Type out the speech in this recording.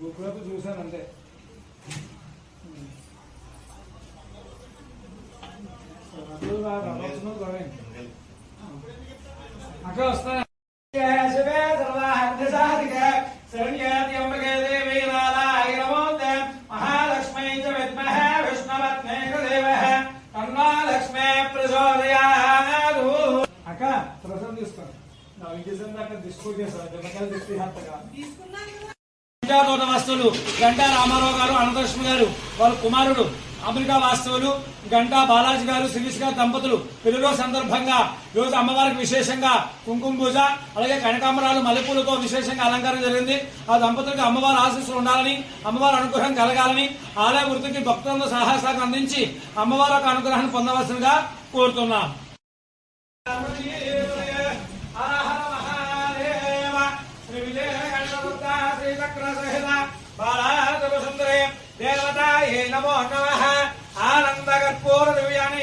గురుకులపు చూశాను అంతే లక్ష్మే ప్రచోదయాదు అక్క ప్రసం తీసుకోండి నా విజయం దాకా డిస్కౌంట్ చేస్తాను జనకాల దిష్టి హత్తగా తోట వాస్తవులు గంటా రామారావు గారు అనంతలక్ష్మి గారు వాళ్ళ కుమారుడు అమెరికా వాస్తువులు గంటా బాలాజీ గారు శిరీష్ గారు దంపతులు. పెళ్ళిలో సందర్భంగా రోజు అమ్మవారికి విశేషంగా కుంకుమ పూజ అలాగే కనకాంబరాలు మల్లెపూలతో విశేషంగా అలంకారం జరిగింది. ఆ దంపతులకు అమ్మవారి ఆశీస్సులు ఉండాలని అమ్మవారి అనుగ్రహం కలగాలని ఆలయ వృత్తికి భక్తులను సహాయ అందించి అమ్మవారి యొక్క అనుగ్రహాన్ని పొందవలసిందిగా కోరుతున్నాం. चक्रसहित बालातपसुन्दरे देवताये नमो नमः। आनन्दकर्पूरदिव्यानि